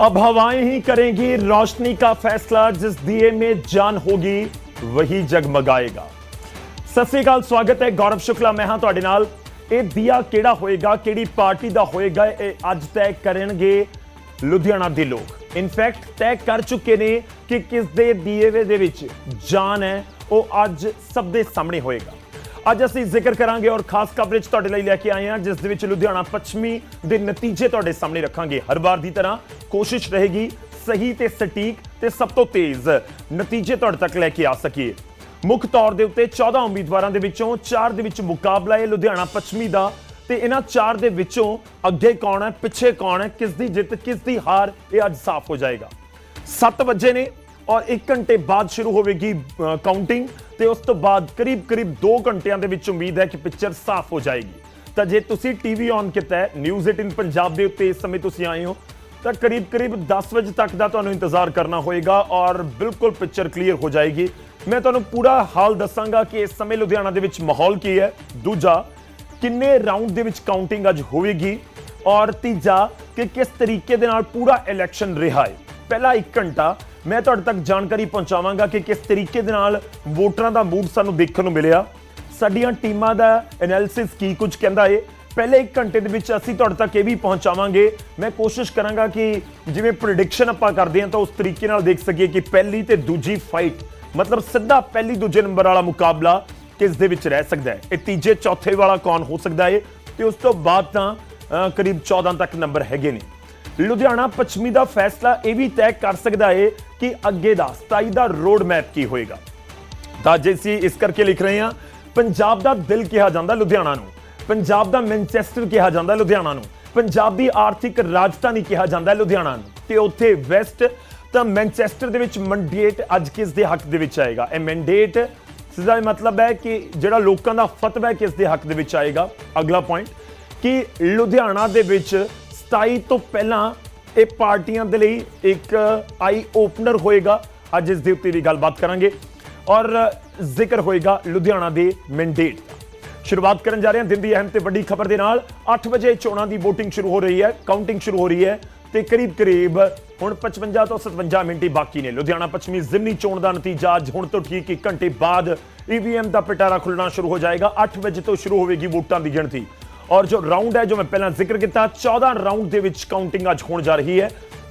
अब हवाएं ही करेंगी रोशनी का फैसला जिस दिए में जान होगी वही जगमगाएगा ਸਤਿ ਸ੍ਰੀ ਅਕਾਲ ਸਵਾਗਤ ਹੈ ਗੌਰਵ ਸ਼ੁਕਲਾ ਮੈਂ ਹਾਂ ਤੁਹਾਡੇ ਨਾਲ ਇਹ ਦੀਆ ਕਿਹੜਾ ਹੋਏਗਾ ਕਿਹੜੀ ਪਾਰਟੀ ਦਾ ਹੋਏਗਾ ਇਹ ਅੱਜ ਤੈਅ ਕਰਨਗੇ ਲੁਧਿਆਣਾ ਦੇ ਲੋਕ ਇਨਫੈਕਟ ਤੈਅ ਕਰ ਚੁੱਕੇ ਨੇ ਕਿ ਕਿਸ ਦੇ ਦੀਏਵੇ ਦੇ ਵਿੱਚ ਜਾਨ ਹੈ ਉਹ ਅੱਜ ਸਭ ਦੇ ਸਾਹਮਣੇ ਹੋਏਗਾ ਅੱਜ ਅਸੀਂ ਜ਼ਿਕਰ ਕਰਾਂਗੇ ਔਰ ਖਾਸ ਕਵਰੇਜ ਤੁਹਾਡੇ ਲਈ ਲੈ ਕੇ ਆਏ ਹਾਂ, ਜਿਸ ਦੇ ਵਿੱਚ ਲੁਧਿਆਣਾ ਪੱਛਮੀ ਦੇ ਨਤੀਜੇ ਤੁਹਾਡੇ ਸਾਹਮਣੇ ਰੱਖਾਂਗੇ। ਹਰ ਵਾਰ ਦੀ ਤਰ੍ਹਾਂ ਕੋਸ਼ਿਸ਼ ਰਹੇਗੀ ਸਹੀ ਤੇ ਸਟੀਕ ਤੇ ਸਭ ਤੋਂ ਤੇਜ਼ ਨਤੀਜੇ ਤੁਹਾਡੇ ਤੱਕ ਲੈ ਕੇ ਆ ਸਕੀਏ। ਮੁੱਖ ਤੌਰ ਦੇ ਉੱਤੇ 14 ਉਮੀਦਵਾਰਾਂ ਦੇ ਵਿੱਚੋਂ 4 ਦੇ ਵਿੱਚ ਮੁਕਾਬਲਾ ਹੈ ਲੁਧਿਆਣਾ ਪੱਛਮੀ ਦਾ ਤੇ ਇਹਨਾਂ 4 ਦੇ ਵਿੱਚੋਂ ਅੱਗੇ ਕੌਣ ਹੈ, ਪਿੱਛੇ ਕੌਣ ਹੈ ਕਿਸ ਦੀ ਜਿੱਤ ਕਿਸ ਦੀ ਹਾਰ, ਇਹ ਅੱਜ ਸਾਫ਼ ਹੋ ਜਾਏਗਾ। 7 ਵਜੇ ਨੇ ਔਰ 1 ਘੰਟੇ ਬਾਅਦ ਸ਼ੁਰੂ ਹੋਵੇਗੀ ਕਾਊਂਟਿੰਗ ਤੇ ਉਸ ਤੋਂ ਬਾਅਦ ਕਰੀਬ ਕਰੀਬ 2 ਘੰਟਿਆਂ ਦੇ ਵਿੱਚ ਉਮੀਦ ਹੈ ਕਿ ਪਿਕਚਰ ਸਾਫ਼ ਹੋ ਜਾਏਗੀ। ਤਾਂ ਜੇ ਤੁਸੀਂ ਟੀਵੀ ਔਨ ਕੀਤਾ ਹੈ ਨਿਊਜ਼ 18 ਪੰਜਾਬ ਦੇ ਉੱਤੇ ਇਸ ਸਮੇਂ ਤੁਸੀਂ ਆਏ ਹੋ, ਤਾਂ ਕਰੀਬ ਕਰੀਬ 10 ਵਜੇ ਤੱਕ ਦਾ ਤੁਹਾਨੂੰ ਇੰਤਜ਼ਾਰ ਕਰਨਾ ਹੋਏਗਾ ਔਰ ਬਿਲਕੁਲ ਪਿਕਚਰ ਕਲੀਅਰ ਹੋ ਜਾਏਗੀ। ਮੈਂ ਤੁਹਾਨੂੰ ਪੂਰਾ ਹਾਲ ਦੱਸਾਂਗਾ ਕਿ ਇਸ ਸਮੇਂ ਲੁਧਿਆਣਾ ਦੇ ਵਿੱਚ ਮਾਹੌਲ ਕੀ ਹੈ। ਦੂਜਾ, ਕਿੰਨੇ ਰਾਉਂਡ ਦੇ ਵਿੱਚ ਕਾਊਂਟਿੰਗ ਅੱਜ ਹੋਵੇਗੀ ਔਰ ਤੀਜਾ, ਕਿ ਕਿਸ ਤਰੀਕੇ ਦੇ ਨਾਲ ਪੂਰਾ ਇਲੈਕਸ਼ਨ ਰਿਹਾ ਹੈ। ਪਹਿਲਾ 1 ਘੰਟਾ ਮੈਂ ਤੁਹਾਡੇ ਤੱਕ ਜਾਣਕਾਰੀ ਪਹੁੰਚਾਵਾਂਗਾ ਕਿ ਕਿਸ ਤਰੀਕੇ ਦੇ ਨਾਲ ਵੋਟਰਾਂ ਦਾ ਮੂਡ ਸਾਨੂੰ ਦੇਖਣ ਨੂੰ ਮਿਲਿਆ। ਸਾਡੀਆਂ ਟੀਮਾਂ ਦਾ ਐਨਾਲਿਸਿਸ ਕੀ ਕੁਝ ਕਹਿੰਦਾ ਏ। ਪਹਿਲੇ 1 ਘੰਟੇ ਦੇ ਵਿੱਚ ਅਸੀਂ ਤੁਹਾਡੇ ਤੱਕ ਇਹ ਵੀ ਪਹੁੰਚਾਵਾਂਗੇ। ਮੈਂ ਕੋਸ਼ਿਸ਼ ਕਰਾਂਗਾ ਕਿ ਜਿਵੇਂ ਪ੍ਰੈਡਿਕਸ਼ਨ ਆਪਾਂ ਕਰਦੇ ਹਾਂ ਤਾਂ ਉਸ ਤਰੀਕੇ ਨਾਲ ਦੇਖ ਸਕੀਏ ਕਿ ਪਹਿਲੀ ਤੇ ਦੂਜੀ ਫਾਈਟ ਮਤਲਬ ਸਿੱਧਾ ਪਹਿਲੀ ਦੂਜੇ ਨੰਬਰ ਵਾਲਾ ਮੁਕਾਬਲਾ ਕਿਸ ਦੇ ਵਿੱਚ ਰਹਿ ਸਕਦਾ ਹੈ। ਇਹ ਤੀਜੇ, ਚੌਥੇ ਵਾਲਾ ਕੌਣ ਹੋ ਸਕਦਾ ਹੈ ਤੇ ਉਸ ਤੋਂ ਬਾਅਦ ਤਾਂ ਕਰੀਬ 14 ਤੱਕ ਨੰਬਰ ਹੈਗੇ ਨੇ। ਲੁਧਿਆਣਾ ਪੱਛਮੀ ਦਾ ਫੈਸਲਾ ਇਹ ਵੀ ਤੈਅ ਕਰ ਸਕਦਾ ਹੈ ਕਿ ਅੱਗੇ ਦਾ 27 ਦਾ ਰੋਡ ਮੈਪ ਕੀ ਹੋਏਗਾ। ਤਾਂ ਜੇ ਅਸੀਂ ਇਸ ਕਰਕੇ ਲਿਖ ਰਹੇ ਹਾਂ, ਪੰਜਾਬ ਦਾ ਦਿਲ ਕਿਹਾ ਜਾਂਦਾ ਲੁਧਿਆਣਾ ਨੂੰ, ਪੰਜਾਬ ਦਾ ਮੈਨਚੈਸਟਰ ਕਿਹਾ ਜਾਂਦਾ ਲੁਧਿਆਣਾ ਨੂੰ, ਪੰਜਾਬ ਦੀ ਆਰਥਿਕ ਰਾਜਧਾਨੀ ਕਿਹਾ ਜਾਂਦਾ ਲੁਧਿਆਣਾ ਨੂੰ ਤੇ ਉੱਥੇ ਵੈਸਟ ਤਾਂ ਮੈਨਚੈਸਟਰ ਦੇ ਵਿੱਚ ਮੰਡੇਟ ਅੱਜ ਕਿਸ ਦੇ ਹੱਕ ਦੇ ਵਿੱਚ ਆਏਗਾ? ਇਹ ਮੈਂਡੇਟ ਸਿੱਧਾ ਇਹ ਮਤਲਬ ਹੈ ਕਿ ਜਿਹੜਾ ਲੋਕਾਂ ਦਾ ਫਤਵਾ ਕਿਸ ਦੇ ਹੱਕ ਦੇ ਵਿੱਚ ਆਏਗਾ? ਅਗਲਾ ਪੁਆਇੰਟ ਕਿ ਲੁਧਿਆਣਾ ਦੇ ਵਿੱਚ 27 ਤੋਂ ਪਹਿਲਾਂ ਇਹ ਪਾਰਟੀਆਂ ਦੇ ਲਈ ਇੱਕ ਆਈ ਓਪਨਰ ਹੋਏਗਾ। ਅੱਜ ਇਸ ਦੇ ਉੱਤੇ ਵੀ ਗੱਲਬਾਤ ਕਰਾਂਗੇ। ਔਰ ਜ਼ਿਕਰ ਹੋਏਗਾ ਲੁਧਿਆਣਾ ਦੇ ਮੈਂਡੇਟ ਸ਼ੁਰੂਆਤ ਕਰਨ ਜਾ ਰਹੇ ਹਾਂ ਦਿਨ ਦੀ ਅਹਿਮ ਤੇ ਵੱਡੀ ਖਬਰ ਦੇ ਨਾਲ। 8 ਵਜੇ ਚੋਣਾਂ ਦੀ VOTING ਸ਼ੁਰੂ ਹੋ ਰਹੀ ਹੈ ਕਾਊਂਟਿੰਗ ਸ਼ੁਰੂ ਹੋ ਰਹੀ ਹੈ ਤੇ ਕਰੀਬ ਕਰੀਬ ਹੁਣ 55 ਤੋਂ 57 ਮਿੰਟ ਹੀ ਬਾਕੀ ਨੇ। ਲੁਧਿਆਣਾ ਪੱਛਮੀ ਜ਼ਿਮਨੀ ਚੋਣ ਦਾ ਨਤੀਜਾ ਅੱਜ ਹੁਣ ਤੋਂ ਠੀਕ 1 ਘੰਟੇ ਬਾਅਦ ਈਵੀਐਮ ਦਾ ਪਿਟਾਰਾ ਖੁੱਲਣਾ ਸ਼ੁਰੂ ਹੋ ਜਾਏਗਾ। 8 ਵਜੇ ਤੋਂ ਸ਼ੁਰੂ ਹੋਵੇਗੀ ਵੋਟਾਂ ਦੀ ਗਿਣਤੀ। ਔਰ ਜੋ ਰਾਉਂਡ ਹੈ ਜੋ ਮੈਂ ਪਹਿਲਾਂ ਜ਼ਿਕਰ ਕੀਤਾ 14 ਰਾਉਂਡ ਦੇ ਵਿੱਚ ਕਾਊਂਟਿੰਗ ਅੱਜ ਹੋਣ ਜਾ ਰਹੀ ਹੈ।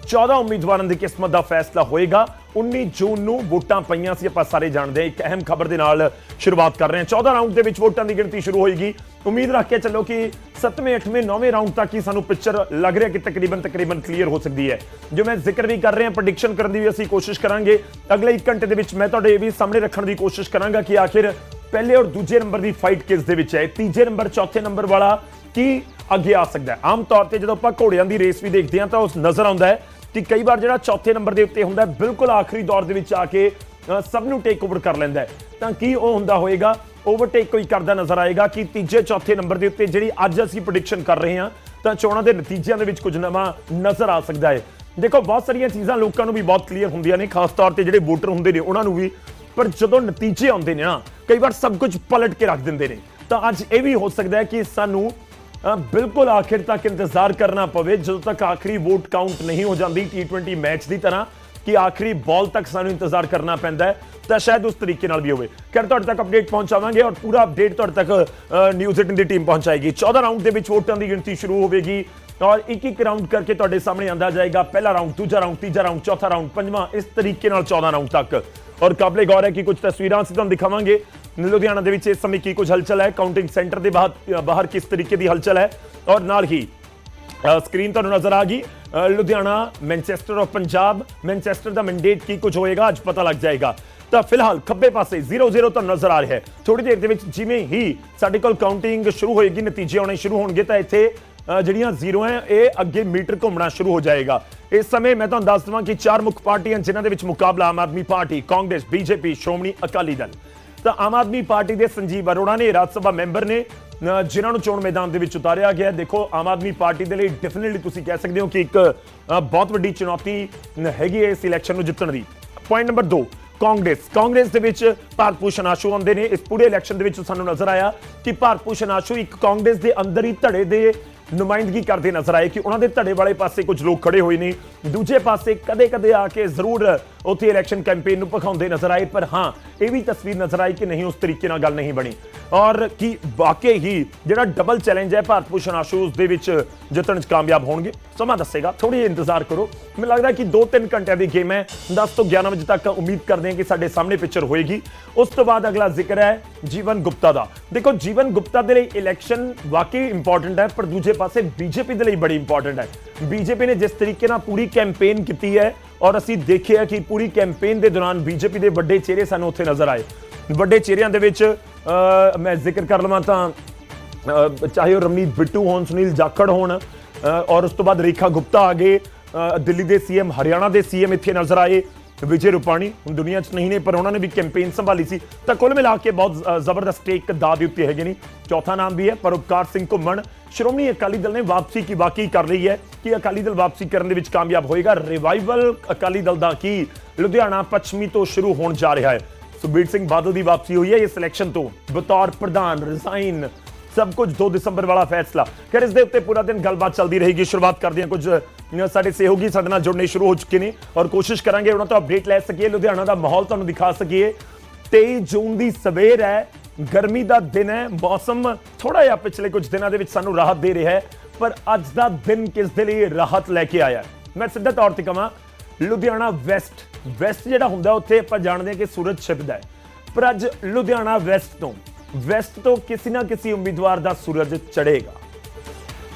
14 ਉਮੀਦਵਾਰਾਂ ਦੀ ਕਿਸਮਤ ਦਾ ਫੈਸਲਾ ਹੋਏਗਾ। 19 ਜੂਨ ਨੂੰ ਵੋਟਾਂ ਪਈਆਂ ਸੀ, ਆਪਾਂ ਸਾਰੇ ਜਾਣਦੇ ਹਾਂ, ਇੱਕ ਅਹਿਮ ਖਬਰ ਦੇ ਨਾਲ ਸ਼ੁਰੂਆਤ ਕਰ ਰਹੇ ਹਾਂ। 14 ਰਾਉਂਡ ਦੇ ਵਿੱਚ ਵੋਟਾਂ ਦੀ ਗਿਣਤੀ ਸ਼ੁਰੂ ਹੋਏਗੀ। ਉਮੀਦ ਰੱਖ ਕੇ ਚੱਲੋ ਕਿ 7ਵੇਂ 8ਵੇਂ 9ਵੇਂ ਰਾਉਂਡ ਤੱਕ ਹੀ ਸਾਨੂੰ ਪਿਕਚਰ ਲੱਗ ਰਿਹਾ ਕਿ ਤਕਰੀਬਨ ਤਕਰੀਬਨ ਕਲੀਅਰ ਹੋ ਸਕਦੀ ਹੈ। ਜੋ ਮੈਂ ਜ਼ਿਕਰ ਵੀ ਕਰ ਰਿਹਾ ਪ੍ਰੈਡਿਕਸ਼ਨ ਕਰਨ ਦੀ ਵੀ ਅਸੀਂ ਕੋਸ਼ਿਸ਼ ਕਰਾਂਗੇ। ਅਗਲੇ 1 ਘੰਟੇ ਦੇ ਵਿੱਚ ਮੈਂ ਤੁਹਾਡੇ ਇਹ ਵੀ ਸਾਹਮਣੇ ਰੱਖਣ ਦੀ ਕੋਸ਼ਿਸ਼ ਕਰਾਂਗਾ ਕਿ ਆਖਿਰ ਪਹਿਲੇ ਔਰ ਦੂਜੇ ਨੰਬਰ ਦੀ ਫਾਈਟ ਕਿਸ ਦੇ ਵਿੱਚ ਹੈ। ਤੀਜੇ ਨੰਬਰ, ਚੌਥੇ ਨੰਬਰ ਵਾਲਾ ਕੀ ਅੱਗੇ ਆ ਸਕਦਾ ਹੈ? ਆਮ ਤੌਰ ਤੇ ਜਦੋਂ ਆਪਾਂ ਘੋੜਿਆਂ ਦੀ ਰੇਸ ਵੀ ਦੇਖਦੇ ਹਾਂ ਤਾਂ ਉਸ ਨਜ਼ਰ ਆਉਂਦਾ ਹੈ ਕਿ ਕਈ ਵਾਰ ਜਿਹੜਾ ਚੌਥੇ ਨੰਬਰ ਦੇ ਉੱਤੇ ਹੁੰਦਾ ਬਿਲਕੁਲ ਆਖਰੀ ਦੌਰ ਦੇ ਵਿੱਚ ਆ ਕੇ ਸਭ ਨੂੰ ਟੇਕ ਓਵਰ ਕਰ ਲੈਂਦਾ ਤਾਂ ਕੀ ਉਹ ਹੁੰਦਾ ਹੋਏਗਾ? ਓਵਰਟੇਕ ਕੋਈ ਕਰਦਾ ਨਜ਼ਰ ਆਏਗਾ ਕਿ ਤੀਜੇ, ਚੌਥੇ ਨੰਬਰ ਦੇ ਉੱਤੇ ਜਿਹੜੀ ਅੱਜ ਅਸੀਂ ਪ੍ਰੈਡਿਕਸ਼ਨ ਕਰ ਰਹੇ ਹਾਂ, ਤਾਂ ਚੋਣਾਂ ਦੇ ਨਤੀਜਿਆਂ ਦੇ ਵਿੱਚ ਕੁਝ ਨਵਾਂ ਨਜ਼ਰ ਆ ਸਕਦਾ ਹੈ। ਦੇਖੋ, ਬਹੁਤ ਸਾਰੀਆਂ ਚੀਜ਼ਾਂ ਲੋਕਾਂ ਨੂੰ ਵੀ ਬਹੁਤ ਕਲੀਅਰ ਹੁੰਦੀਆਂ ਨੇ, ਖਾਸ ਤੌਰ ਤੇ ਜਿਹੜੇ ਵੋਟਰ ਹੁੰਦੇ ਨੇ, ਉਹਨਾਂ ਨੂੰ ਵੀ ਪਰ ਜਦੋਂ ਨਤੀਜੇ ਆਉਂਦੇ ਨੇ ਨਾ, ਕਈ ਵਾਰ ਸਭ ਕੁਝ ਪਲਟ ਕੇ ਰੱਖ ਦਿੰਦੇ ਨੇ। ਤਾਂ ਅੱਜ ਇਹ ਵੀ ਹੋ ਸਕਦਾ ਹੈ ਕਿ ਸਾਨੂੰ ਬਿਲਕੁਲ ਆਖਿਰ ਤੱਕ ਇੰਤਜ਼ਾਰ ਕਰਨਾ ਪਵੇ, ਜਦੋਂ ਤੱਕ ਆਖਰੀ ਵੋਟ ਕਾਊਂਟ ਨਹੀਂ ਹੋ ਜਾਂਦੀ T20 ਮੈਚ ਦੀ ਤਰ੍ਹਾਂ, ਕਿ ਆਖਰੀ ਬਾਲ ਤੱਕ ਸਾਨੂੰ ਇੰਤਜ਼ਾਰ ਕਰਨਾ ਪੈਂਦਾ ਹੈ। ਤਾਂ ਸ਼ਾਇਦ ਉਸ ਤਰੀਕੇ ਨਾਲ ਵੀ ਹੋਵੇ। ਖੈਰ, ਤੁਹਾਡੇ ਤੱਕ ਅਪਡੇਟ ਪਹੁੰਚਾਵਾਂਗੇ ਔਰ ਪੂਰਾ ਅਪਡੇਟ ਤੁਹਾਡੇ ਤੱਕ ਨਿਊਜ਼ 18 ਦੀ ਟੀਮ ਪਹੁੰਚਾਏਗੀ। 14 ਰਾਊਂਡ ਦੇ ਵਿੱਚ ਵੋਟਾਂ ਦੀ ਗਿਣਤੀ ਸ਼ੁਰੂ ਹੋਵੇਗੀ ਔਰ ਇੱਕ ਇੱਕ ਰਾਊਂਡ ਕਰਕੇ ਤੁਹਾਡੇ ਸਾਹਮਣੇ ਆਂਦਾ ਜਾਏਗਾ। ਪਹਿਲਾ ਰਾਊਂਡ ਦੂਜਾ ਰਾਊਂਡ ਤੀਜਾ ਰਾਊਂਡ ਚੌਥਾ ਰਾਊਂਡ ਪੰਜਵਾਂ, ਇਸ ਤਰੀਕੇ ਨਾਲ 14 ਰਾਊਂਡ ਤੱਕ। ਔਰ ਕਾਬਲੇ ਗੌਰ ਹੈ ਕਿ ਕੁਝ ਤਸਵੀਰਾਂ ਅਸੀਂ ਤੁਹਾਨੂੰ ਦਿਖਾਵਾਂਗੇ। ਲੁਧਿਆਣਾ ਦੇ ਵਿੱਚ ਇਸ ਸਮੇਂ ਕੀ ਕੁਝ ਹਲਚਲ ਹੈ? ਕਾਊਂਟਿੰਗ ਸੈਂਟਰ ਦੇ ਬਾਹਰ ਬਾਹਰ ਕਿਸ ਤਰੀਕੇ ਦੀ ਹਲਚਲ ਹੈ? ਔਰ ਨਾਲ ਹੀ ਸਕਰੀਨ ਤੁਹਾਨੂੰ ਨਜ਼ਰ ਆ ਗਈ। Ludhiana Manchester of Punjab Manchester the mandate ਕੀ ਕੁਝ ਹੋਏਗਾ? ਅੱਜ ਪਤਾ ਲੱਗ ਜਾਏਗਾ। ਤਾਂ ਫਿਲਹਾਲ ਖੱਬੇ ਪਾਸੇ 0-0 ਤੁਹਾਨੂੰ ਨਜ਼ਰ ਆ ਰਿਹਾ ਹੈ। ਥੋੜੀ ਦੇਰ ਦੇ ਵਿੱਚ ਜਿਵੇਂ ਹੀ ਸਾਡੇ ਕੋਲ ਕਾਊਂਟਿੰਗ ਸ਼ੁਰੂ ਹੋਏਗੀ, ਨਤੀਜੇ ਆਉਣੇ ਸ਼ੁਰੂ ਹੋਣਗੇ, ਤਾਂ ਇੱਥੇ ਜਿਹੜੀਆਂ ਜ਼ੀਰੋ ਹੈ ਇਹ ਅੱਗੇ ਮੀਟਰ ਘੁੰਮਣਾ ਸ਼ੁਰੂ ਹੋ ਜਾਏਗਾ। ਇਸ ਸਮੇਂ ਮੈਂ ਤੁਹਾਨੂੰ ਦੱਸ ਦਵਾਂ ਕਿ ਚਾਰ ਮੁੱਖ ਪਾਰਟੀਆਂ ਜਿਨ੍ਹਾਂ ਦੇ ਵਿੱਚ ਮੁਕਾਬਲਾ Aam Aadmi party Congress BJP Shiromani Akali Dal. ਤਾਂ ਆਮ ਆਦਮੀ ਪਾਰਟੀ ਦੇ ਸੰਜੀਵ ਅਰੋੜਾ ਨੇ ਰਾਜ ਸਭਾ ਮੈਂਬਰ ਨੇ ਅ, ਜਿਨ੍ਹਾਂ ਨੂੰ ਚੋਣ ਮੈਦਾਨ ਦੇ ਵਿੱਚ ਉਤਾਰਿਆ ਗਿਆ ਦੇਖੋ ਆਮ ਆਦਮੀ ਪਾਰਟੀ ਦੇ ਲਈ ਡੈਫੀਨਿਟਲੀ ਤੁਸੀਂ ਕਹਿ ਸਕਦੇ ਹੋ ਕਿ ਇੱਕ ਬਹੁਤ ਵੱਡੀ ਚੁਣੌਤੀ ਹੈਗੀ ਹੈ ਇਸ ਇਲੈਕਸ਼ਨ ਨੂੰ ਜਿੱਤਣ ਦੀ। Point number 2 Congress. ਕਾਂਗਰਸ ਦੇ ਵਿੱਚ ਭਾਰਤ ਭੂਸ਼ਣ ਆਸ਼ੂ ਆਉਂਦੇ ਨੇ। ਇਸ ਪੂਰੇ ਇਲੈਕਸ਼ਨ ਦੇ ਵਿੱਚ ਸਾਨੂੰ ਨਜ਼ਰ ਆਇਆ ਕਿ ਭਾਰਤ ਭੂਸ਼ਣ ਆਸ਼ੂ ਇੱਕ ਕਾਂਗਰਸ ਦੇ ਅੰਦਰ ਹੀ ਧੜੇ ਦੇ ਨੁਮਾਇੰਦਗੀ ਕਰਦੇ ਨਜ਼ਰ ਆਏ ਕਿ ਉਹਨਾਂ ਦੇ ਧੜੇ ਵਾਲੇ ਪਾਸੇ ਕੁਝ ਲੋਕ ਖੜੇ ਹੋਏ ਨੇ। ਦੂਜੇ ਪਾਸੇ ਕਦੇ-ਕਦੇ ਆ ਕੇ ਜ਼ਰੂਰ ਉੱਥੇ ਇਲੈਕਸ਼ਨ ਕੈਂਪੇਨ ਨੂੰ ਭਖਾਉਂਦੇ ਨਜ਼ਰ ਆਏ, ਪਰ ਹਾਂ, ਇਹ ਵੀ ਤਸਵੀਰ ਨਜ਼ਰ ਆਈ ਕਿ ਨਹੀਂ, ਉਸ ਤਰੀਕੇ ਨਾਲ ਗੱਲ ਨਹੀਂ ਬਣੀ। ਔਰ ਕੀ ਵਾਕਈ ਹੀ ਜਿਹੜਾ ਡਬਲ ਚੈਲੰਜ ਹੈ, ਭਾਰਤ ਭੂਸ਼ਣ ਆਸ਼ੂ ਉਸ ਦੇ ਵਿੱਚ ਜਿੱਤਣ 'ਚ ਕਾਮਯਾਬ ਹੋਣਗੇ। ਸਮਾਂ ਦੱਸੇਗਾ ਥੋੜੀ ਇੰਤਜ਼ਾਰ ਕਰੋ। ਮੈਨੂੰ ਲੱਗਦਾ ਕਿ 2-3 ਘੰਟਿਆਂ ਦੀ ਗੇਮ ਹੈ। 10 ਤੋਂ 11 ਵਜੇ ਤੱਕ ਉਮੀਦ ਕਰਦੇ ਹਾਂ ਕਿ ਸਾਡੇ ਸਾਹਮਣੇ ਪਿਕਚਰ ਹੋਏਗੀ। ਉਸ ਤੋਂ ਬਾਅਦ ਅਗਲਾ ਜ਼ਿਕਰ ਹੈ ਜੀਵਨ ਗੁਪਤਾ ਦਾ। ਦੇਖੋ, ਜੀਵਨ ਗੁਪਤਾ ਦੇ ਲਈ ਇਲੈਕਸ਼ਨ ਵਾਕਈ ਇੰਪੋਰਟੈਂਟ ਹੈ, ਪਰ ਦੂਜੇ ਪਾਸੇ ਬੀਜੇਪੀ ਦੇ ਲਈ ਬੜੀ ਇੰਪੋਰਟੈਂਟ ਹੈ। ਬੀਜੇਪੀ ਨੇ ਜਿਸ ਤਰੀਕੇ ਨਾਲ ਪੂਰੀ ਕੈਂਪੇਨ ਕੀਤੀ ਹੈ ਔਰ ਅਸੀਂ ਦੇਖਿਆ ਕਿ ਪੂਰੀ ਕੈਂਪੇਨ ਦੇ ਦੌਰਾਨ ਬੀਜੇਪੀ ਦੇ ਵੱਡੇ ਚਿਹਰੇ ਸਾਨੂੰ ਉੱਥੇ ਨਜ਼ਰ ਆਏ। ਵੱਡੇ ਚਿਹਰਿਆਂ ਦੇ ਵਿੱਚ ਮੈਂ ਜ਼ਿਕਰ ਕਰ ਲਵਾਂ ਤਾਂ ਚਾਹੇ ਉਹ ਰਮਨੀਤ ਬਿੱਟੂ ਹੋਣ, ਸੁਨੀਲ ਜਾਖੜ ਹੋਣ ਔਰ ਉਸ ਤੋਂ ਬਾਅਦ ਰੇਖਾ ਗੁਪਤਾ ਆ ਗਏ ਦਿੱਲੀ ਦੇ ਸੀਐਮ, ਹਰਿਆਣਾ ਦੇ ਸੀਐਮ ਇੱਥੇ ਨਜ਼ਰ ਆਏ। ਵਿਜੇ ਰੂਪਾਣੀ, ਹੁਣ ਦੁਨੀਆ 'ਚ ਨਹੀਂ ਨੇ, ਪਰ ਉਹਨਾਂ ਨੇ ਵੀ ਕੈਂਪੇਨ ਸੰਭਾਲੀ ਸੀ। ਤਾਂ ਕੁੱਲ ਮਿਲਾ ਕੇ ਬਹੁਤ ਜ਼ਬਰਦਸਤ ਇੱਕ ਦਾਅ ਦੇ ਉੱਤੇ ਹੈਗੇ ਨੇ। ਚੌਥਾ ਨਾਮ ਵੀ ਹੈ ਪਰਉਪਕਾਰ ਸਿੰਘ ਘੁੰਮਣ। ਸ਼੍ਰੋਮਣੀ ਅਕਾਲੀ ਦਲ ਨੇ ਵਾਪਸੀ ਕੀ ਵਾਕਈ ਕਰ ਲਈ ਹੈ? ਕਿ ਅਕਾਲੀ ਦਲ ਵਾਪਸੀ ਕਰਨ ਦੇ ਵਿੱਚ ਕਾਮਯਾਬ ਹੋਏਗਾ? ਰਿਵਾਈਵਲ ਅਕਾਲੀ ਦਲ ਦਾ ਕੀ? ਲੁਧਿਆਣਾ ਪੱਛਮੀ ਤੋਂ ਸ਼ੁਰੂ ਹੋਣ ਜਾ ਰਿਹਾ ਹੈ। ਸੁਖਬੀਰ ਸਿੰਘ ਬਾਦਲ ਦੀ ਵਾਪਸੀ ਹੋਈ ਹੈ ਇਸ ਇਲੈਕਸ਼ਨ ਤੋਂ। ਬਤੌਰ ਪ੍ਰਧਾਨ ਰਿਜ਼ਾਈਨ ਸਭ ਕੁਝ 2 ਦਸੰਬਰ ਵਾਲਾ ਫੈਸਲਾ। ਖੈਰ, ਇਸ ਦੇ ਉੱਤੇ ਪੂਰਾ ਦਿਨ ਗੱਲਬਾਤ ਚੱਲਦੀ ਰਹੇਗੀ। ਸ਼ੁਰੂਆਤ ਕਰਦੇ ਹਾਂ ਕੁਝ ਸਾਡੇ ਸਹਿਯੋਗੀ ਸਾਡੇ ਨਾਲ ਜੁੜਨੇ ਸ਼ੁਰੂ ਹੋ ਚੁੱਕੇ ਨੇ ਔਰ ਕੋਸ਼ਿਸ਼ ਕਰਾਂਗੇ ਉਹਨਾਂ ਤੋਂ ਅਪਡੇਟ ਲੈ ਸਕੀਏ, ਲੁਧਿਆਣਾ ਦਾ ਮਾਹੌਲ ਤੁਹਾਨੂੰ ਦਿਖਾ ਸਕੀਏ। 23 ਜੂਨ ਦੀ ਸਵੇਰ ਹੈ, ਗਰਮੀ ਦਾ ਦਿਨ ਹੈ, ਮੌਸਮ ਥੋੜਾ ਜਿਹਾ ਪਿਛਲੇ ਕੁਝ ਦਿਨਾਂ ਦੇ ਵਿੱਚ ਸਾਨੂੰ ਰਾਹਤ ਦੇ ਰਿਹਾ ਹੈ, ਪਰ ਅੱਜ ਦਾ ਦਿਨ ਕਿਸ ਦੇ ਲਈ ਰਾਹਤ ਲੈ ਕੇ ਆਇਆ ਮੈਂ ਸਿੱਧਾ ਤੌਰ ਤੇ ਕਹਾਂ, ਲੁਧਿਆਣਾ ਵੈਸਟ ਵੈਸਟ ਜਿਹੜਾ ਹੁੰਦਾ, ਉੱਥੇ ਆਪਾਂ ਜਾਣਦੇ ਹਾਂ ਕਿ ਸੂਰਜ ਛਿਪਦਾ ਹੈ। ਪਰ ਅੱਜ ਲੁਧਿਆਣਾ ਵੈਸਟ ਤੋਂ ਵੈਸਟ ਤੋਂ ਕਿਸੇ ਨਾ ਕਿਸੇ ਉਮੀਦਵਾਰ ਦਾ ਸੂਰਜ ਚੜ੍ਹੇਗਾ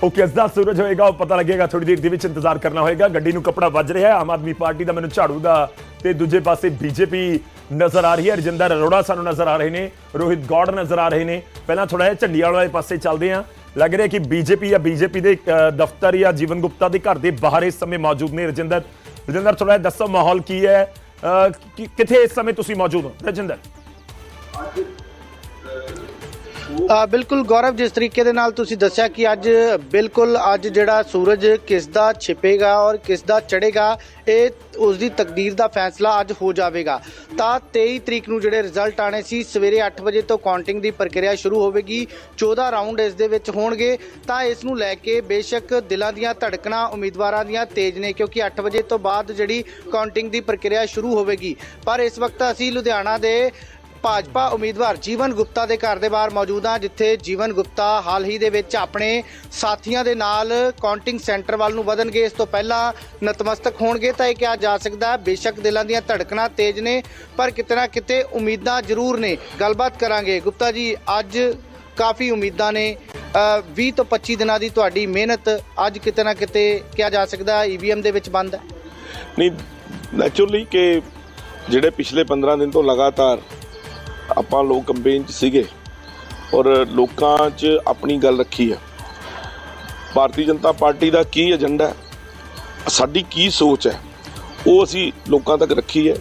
ਉਹ ਕਿਸ ਦਾ ਸੂਰਜ ਹੋਏਗਾ ਉਹ ਪਤਾ ਲੱਗੇਗਾ ਥੋੜੀ ਦੇਰ ਦੇ ਵਿੱਚ ਇੰਤਜ਼ਾਰ ਕਰਨਾ ਹੋਏਗਾ ਗੱਡੀ ਨੂੰ ਕਪੜਾ ਵੱਜ ਰਿਹਾ ਹੈ ਆਮ ਆਦਮੀ ਪਾਰਟੀ ਦਾ ਮੈਨੂੰ ਝਾੜੂ ਦਾ ਤੇ ਦੂਜੇ ਪਾਸੇ ਬੀਜੇਪੀ ਨਜ਼ਰ ਆ ਰਹੀ ਹੈ ਰਜਿੰਦਰ ਅਰੋੜਾ ਸਾਨੂੰ ਨਜ਼ਰ ਆ ਰਹੇ ਨੇ ਰੋਹਿਤ ਗੌਡ ਨਜ਼ਰ ਆ ਰਹੇ ਨੇ ਪਹਿਲਾਂ ਥੋੜਾ ਜਿਹਾ ਝੰਡੀਆਂ ਵਾਲੇ ਪਾਸੇ ਚੱਲਦੇ ਹਾਂ ਲੱਗ ਰਿਹਾ ਕਿ ਬੀਜੇਪੀ ਜਾਂ ਬੀਜੇਪੀ ਦੇ ਅ, ਦਫ਼ਤਰ ਜਾਂ ਜੀਵਨ ਗੁਪਤਾ ਦੇ ਘਰ ਦੇ ਬਾਹਰ ਇਸ ਸਮੇਂ ਮੌਜੂਦ ਨੇ ਰਜਿੰਦਰ ਰਜਿੰਦਰ ਥੋੜਾ ਜਿਹਾ ਦੱਸੋ ਮਾਹੌਲ ਕੀ ਹੈ ਅ, ਕਿ- ਕਿੱਥੇ ਇਸ ਸਮੇਂ ਤੁਸੀਂ ਮੌਜੂਦ ਹੋ ਰਜਿੰਦਰ ਆ ਬਿਲਕੁਲ ਗੌਰਵ, ਜਿਸ ਤਰੀਕੇ ਦੇ ਨਾਲ ਤੁਸੀਂ ਦੱਸਿਆ ਕਿ ਅੱਜ ਬਿਲਕੁਲ ਅੱਜ ਜਿਹੜਾ ਸੂਰਜ ਕਿਸ ਦਾ ਛਿਪੇਗਾ ਔਰ ਕਿਸ ਦਾ ਚੜ੍ਹੇਗਾ, ਇਹ ਉਸ ਦੀ ਤਕਦੀਰ ਦਾ ਫੈਸਲਾ ਅੱਜ ਹੋ ਜਾਵੇਗਾ। ਤਾਂ 23 ਤਰੀਕ ਨੂੰ ਜਿਹੜੇ ਰਿਜ਼ਲਟ ਆਣੇ ਸੀ, ਸਵੇਰੇ 8 ਵਜੇ ਤੋਂ ਕਾਊਂਟਿੰਗ ਦੀ ਪ੍ਰਕਿਰਿਆ ਸ਼ੁਰੂ ਹੋਵੇਗੀ 14 ਰਾਊਂਡ ਇਸ ਦੇ ਵਿੱਚ ਹੋਣਗੇ। ਤਾਂ ਇਸ ਨੂੰ ਲੈ ਕੇ ਬੇਸ਼ੱਕ ਦਿਲਾਂ ਦੀਆਂ ਧੜਕਣਾਂ, ਉਮੀਦਵਾਰਾਂ ਦੀਆਂ ਤੇਜ਼ ਨੇ, ਕਿਉਂਕਿ 8 ਵਜੇ ਤੋਂ ਬਾਅਦ ਜਿਹੜੀ ਕਾਊਂਟਿੰਗ ਦੀ ਪ੍ਰਕਿਰਿਆ ਸ਼ੁਰੂ ਹੋਵੇਗੀ। ਪਰ ਇਸ ਵਕਤ ਅਸੀਂ ਲੁਧਿਆਣਾ ਦੇ ਭਾਜਪਾ ਉਮੀਦਵਾਰ ਜੀਵਨ ਗੁਪਤਾ ਦੇ ਘਰ ਦੇ ਬਾਹਰ ਮੌਜੂਦ ਹਾਂ ਜਿੱਥੇ ਜੀਵਨ ਗੁਪਤਾ ਹਾਲ ਹੀ ਦੇ ਵਿੱਚ ਆਪਣੇ ਸਾਥੀਆਂ ਦੇ ਨਾਲ ਕਾਊਂਟਿੰਗ ਸੈਂਟਰ ਵੱਲ ਨੂੰ ਵਧਣਗੇ। ਇਸ ਤੋਂ ਪਹਿਲਾਂ ਨਤਮਸਤਕ ਹੋਣਗੇ ਤਾਂ ਇਹ ਕਿਹਾ ਜਾ ਸਕਦਾ ਹੈ ਬੇਸ਼ੱਕ ਦਿਲਾਂ ਦੀਆਂ ਧੜਕਣਾਂ ਤੇਜ਼ ਨੇ ਪਰ ਕਿਤੇ ਨਾ ਕਿਤੇ ਉਮੀਦਾਂ ਜ਼ਰੂਰ ਨੇ। ਗੱਲਬਾਤ ਕਰਾਂਗੇ। ਗੁਪਤਾ ਜੀ ਅੱਜ ਕਾਫੀ ਉਮੀਦਾਂ ਨੇ। ਅ, 20 ਤੋਂ 25 ਦਿਨਾਂ ਦੀ ਤੁਹਾਡੀ ਮਿਹਨਤ ਅੱਜ ਕਿਤੇ ਨਾ ਕਿਤੇ ਕਿਹਾ ਜਾ ਸਕਦਾ ਈਵੀਐਮ ਦੇ ਵਿੱਚ ਬੰਦ ਹੈ। ਨਹੀਂ ਨੈਚੁਰਲੀ ਕਿ ਜਿਹੜੇ ਪਿਛਲੇ 15 ਦਿਨ ਤੋਂ ਲਗਾਤਾਰ ਆਪਾਂ ਲੋਕ ਕੰਪੇਨ 'ਚ ਸੀਗੇ ਔਰ ਲੋਕਾਂ 'ਚ ਆਪਣੀ ਗੱਲ ਰੱਖੀ ਹੈ ਭਾਰਤੀ ਜਨਤਾ ਪਾਰਟੀ ਦਾ ਕੀ ਏਜੰਡਾ ਹੈ? ਸਾਡੀ ਕੀ ਸੋਚ ਹੈ? ਉਹ ਅਸੀਂ ਲੋਕਾਂ ਤੱਕ ਰੱਖੀ ਹੈ।